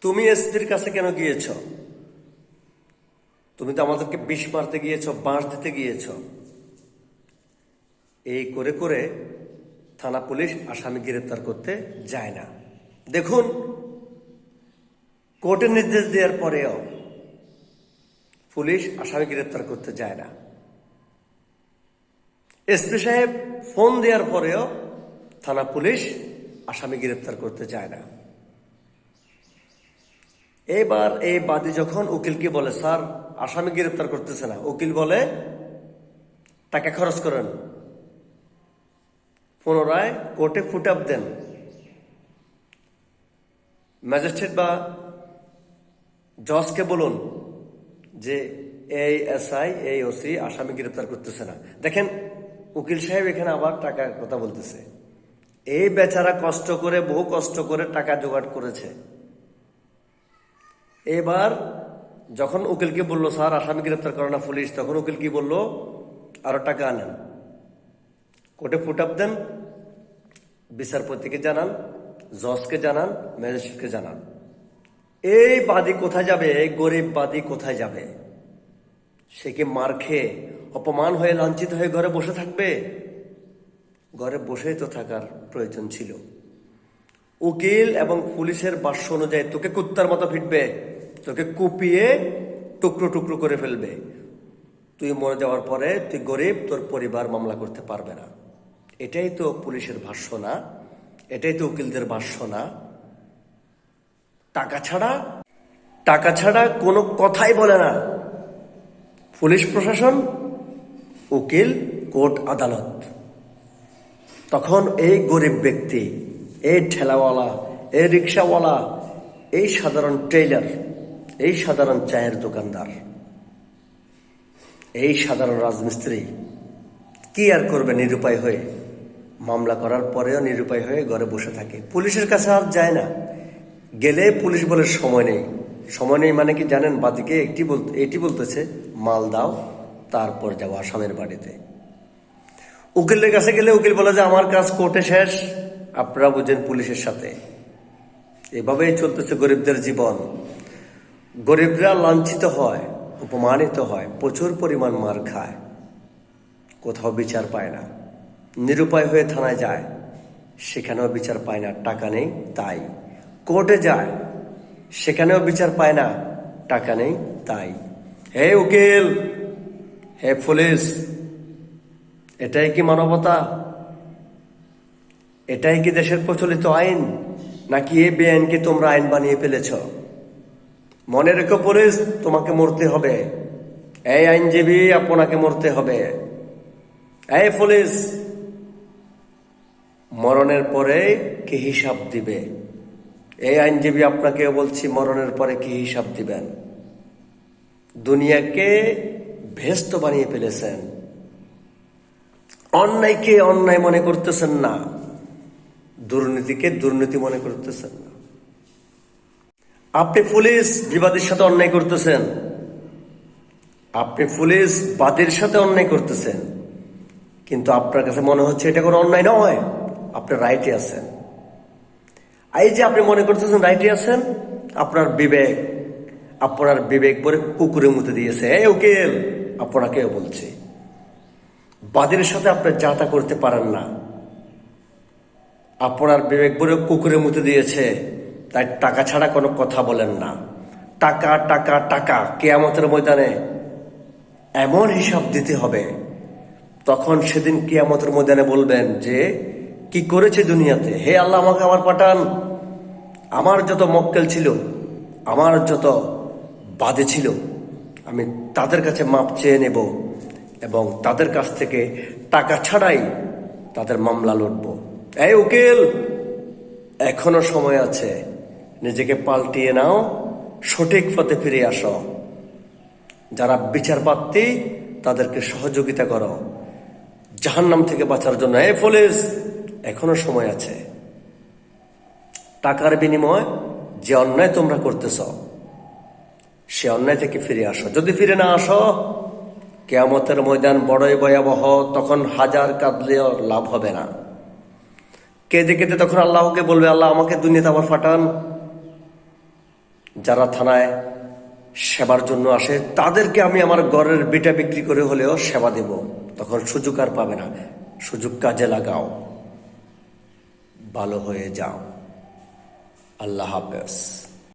তুমি এসপির কাছে কেন গিয়েছ? তুমি তো আমাদেরকে বিষ মারতে গিয়েছ, বাঁশ দিতে গিয়েছ। এই করে করে থানা পুলিশ আসামি গ্রেপ্তার করতে যায় না। দেখুন, কোর্টের নির্দেশ দেওয়ার পরেও পুলিশ আসামি গ্রেপ্তার করতে যায় না। এসপি সাহেব ফোন দেওয়ার পরেও থানা পুলিশ আসামি গ্রেপ্তার করতে যায় না। এবার এই বাদী যখন উকিলকে বলে, স্যার, আসামি গ্রেপ্তার করতেছে না। উকিল বলে, টাকা খরচ করেন। পুনরায় কোর্টে ফুট আপ দেন। ম্যাজিস্ট্রেট বা জজকে বলুন যে এই এসআই এই ওসি আসামি গ্রেপ্তার করতেছে না। দেখেন, উকিল সাহেব এখানে আবার টাকার কথা বলতেছে। এই বেচারা কষ্ট করে, বহু কষ্ট করে টাকা জোগাড় করেছে। এবার যখন উকিলকে বলল, স্যার, আসামি গ্রেপ্তার করে না পুলিশ, তখন উকিল কি বলল, আরও টাকা আনেন। কোর্টে ফুট আপ দেন, বিচারপতিকে জানান, জজকে জানান, ম্যাজিস্ট্রেটকে জানান। এই বাদী কোথায় যাবে? এই গরিব বাদী কোথায় যাবে? সে কি মার খেয়ে অপমান হয়ে লাঞ্ছিত হয়ে ঘরে বসে থাকবে? ঘরে বসেই তো থাকার প্রয়োজন ছিল। উকিল এবং পুলিশের বাস্য অনুযায়ী তোকে কুত্তার মতো ফিটবে। তোকে কুপিয়ে টুকরো টুকরো করে ফেলবে। তুই মরে যাওয়ার পরে তুই গরিব, তোর পরিবার মামলা করতে পারবে না। এটাই তো পুলিশের ভাষ্য না, এটাই তো উকিলদের ভাষ্য না। টাকা ছাড়া টাকা ছাড়া কোনো কথাই বলে না। পুলিশ প্রশাসন, উকিল, কোর্ট আদালত। তখন এই গরিব ব্যক্তি, এই ঠেলাওয়ালা, এই রিক্সাওয়ালা, এই সাধারণ ট্রেলার এই সাধারণ চায়ের দোকানদার, এই সাধারণ রাজমিস্ত্রি কি আর করবে নিরুপায় হয়ে? মামলা করার পরেও নিরুপায় হয়ে ঘরে বসে থাকে। পুলিশের কাছে আর যায় না। গেলে পুলিশ বলে সময় নেই। সময় নেই মানে কি জানেন? বাদিকে একটি বলতে এটি বলতেছে, মাল দাও, তারপর যাও আসামের বাড়িতে। উকিলের কাছে গেলে উকিল বলে যে, আমার কাজ কোর্টে শেষ। আপনারা বুঝেন পুলিশের সাথে। এভাবেই চলতেছে গরিবদের জীবন। গরিবরা লাঞ্ছিত হয়, অপমানিত হয়, প্রচুর পরিমাণ মার খায়। কোথাও বিচার পায় না। নিরুপায় হয়ে থানায় যায়। সেখানেও বিচার পায় না, টাকা নেই, তাই। কোর্টে যায়। সেখানেও বিচার পায় না, টাকা নেই, তাই। হে উকিল! হে পুলিশ! এটাই কি মানবতা? এটাই কি দেশের প্রচলিত আইন? নাকি এই বেআইনকে তোমরা আইন বানিয়ে ফেলেছ? মনে রেখো পুলিশ তোমাকে মরতে হবে। এই আইনজীবী, আপনাকে মরতে হবে। এই পুলিশ, মরণের পরে কি হিসাব দিবে? এই আইনজীবী আপনাকে বলছি, মরণের পরে কি হিসাব দিবেন? দুনিয়াকে ভেস্ত বানিয়ে ফেলেছেন। অন্যায়কে অন্যায় মনে করতেছেন না। দুর্নীতিকে দুর্নীতি মনে করতেছেন না। আপনি পুলিশ বিবাদের সাথে অন্যায় করতেছেন। আপনি পুলিশ বাদের সাথে অন্যায় করতেছেন। কিন্তু আপনার কাছে মনে হচ্ছে এটা কোনো অন্যায় নয়। আপনি রাইটে আছেন। এই যে আপনি মনে করতেছেন রাইটে আছেন, আপনার বিবেক আপনার বিবেক পরে কুকুরে মুতে দিয়েছে। এই উকিল, আপনাকেও বলছি, বাদের সাথে আপনি যাতা করতে পারেন না। আপনার বিবেক বলে কুকুরে মুতে দিয়েছে। তাই টাকা ছাড়া কোনো কথা বলেন না। টাকা টাকা টাকা, কেয়ামতের ময়দানে এমন হিসাব দিতে হবে। তখন সেদিন কিয়ামতের ময়দানে বলবেন যে, কি করেছে দুনিয়াতে? হে আল্লাহ, আমাকে আবার পাঠান। আমার যত মক্কেল ছিল, আমার যত বাদে ছিল, আমি তাদের কাছে মাপ চেয়ে নেব এবং তাদের কাছ থেকে টাকা ছাড়াই তাদের মামলা লড়ব। এই উকিল, এখনও সময় আছে। নিজেকে পাল্টিয়ে নাও, সঠিক পথে ফিরে আসো। যারা বিচার পাত্তি তাদেরকে সহযোগিতা করো। জাহান্নাম থেকে বাঁচার জন্য, এ পুলিশ, এখনও সময় আছে। টাকার বিনিময় যে অন্যায় তোমরা করতেছ, সে অন্যায় থেকে ফিরে আসো। যদি ফিরে না আসো, কেয়ামতের ময়দান বড়ই ভয়াবহ, তখন হাজার কাঁদলেও লাভ হবে না। কেঁদে কেঁদে তখন আল্লাহকে বলবে, আল্লাহ, আমাকে দুনিয়াতে আবার ফাটান। যারা থানায় সেবার জন্য আসে, তাদেরকে আমি আমার ঘরের বিটা বিক্রি করে হলেও সেবা দেব। তখন সুযোগ আর পাবে না। সুযোগ কাজে লাগাও। ভালো হয়ে যাও। আল্লাহ হাফেজ।